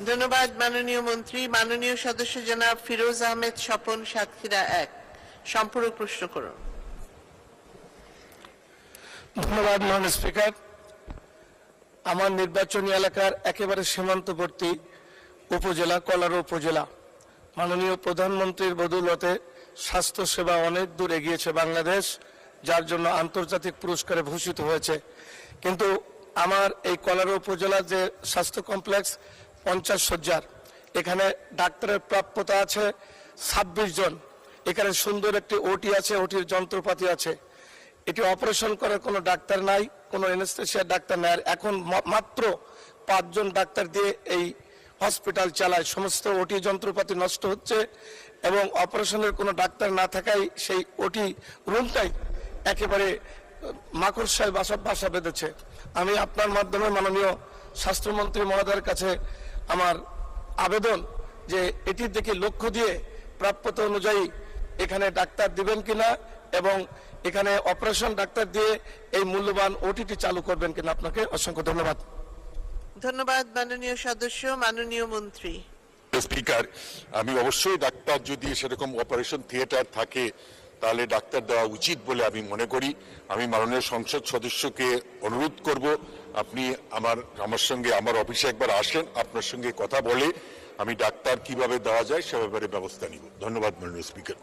ধন্যবাদ, মাননীয় মন্ত্রী। মাননীয় সদস্য জনাব ফিরোজ আহমেদ স্বপন সাতক্ষীরা এক। সম্পূরক প্রশ্ন করুন। ধন্যবাদ, মাননীয় স্পিকার। আমার নির্বাচনী এলাকার একেবারে সীমান্তবর্তী উপজেলা, কলার উপজেলা। মাননীয় প্রধানমন্ত্রীর বদৌলতে স্বাস্থ্য সেবা অনেক দূর এগিয়েছে বাংলাদেশ, যার জন্য আন্তর্জাতিক পুরস্কারে ভূষিত হয়েছে। কিন্তু আমার এই কলার উপজেলার যে স্বাস্থ্য কমপ্লেক্স পঞ্চাশ শয্যার এখানে ডাক্তারের প্রাপ্যতা আছে ছাব্বিশ জন। এখানে সুন্দর একটি ওটি আছে, ওটির যন্ত্রপাতি আছে। এটি অপারেশন করার কোনো ডাক্তার নাই, কোনো এনেস্থেশিয়ার ডাক্তার নাই। আর এখন মাত্র পাঁচজন ডাক্তার দিয়ে এই হসপিটাল চালায়। সমস্ত ওটি যন্ত্রপাতি নষ্ট হচ্ছে এবং অপারেশনের কোনো ডাক্তার না থাকায় সেই ওটি রুমটাই একেবারে মাকড়সায় বাসা বাসা বেঁধেছে। আমি আপনার মাধ্যমে মাননীয় স্বাস্থ্যমন্ত্রী মহোদয়ের কাছে আমার আবেদন যে এটির দিকে লক্ষ্য দিয়ে প্রাপ্যতা অনুযায়ী এখানে ডাক্তার দিবেন কিনা এবং এখানে অপারেশন ডাক্তার দিয়ে এই মূল্যবান ওটিটি চালু করবেন কিনা আপনাকে অসংখ্য ধন্যবাদ। ধন্যবাদ মাননীয় সদস্য মাননীয় মন্ত্রী। স্পিকার আমি অবশ্যই ডাক্তার যদি সেরকম অপারেশন থিয়েটার থাকে তাহলে ডাক্তার দেওয়া উচিত বলে আমি মনে করি। আমি মাননীয় সংসদ সদস্যকে অনুরোধ করব, আপনি আমার আমার সঙ্গে, আমার অফিসে একবার আসেন, আপনার সঙ্গে কথা বলে আমি ডাক্তার কীভাবে দেওয়া যায় সে ব্যাপারে ব্যবস্থা নিব। ধন্যবাদ মাননীয় স্পিকার।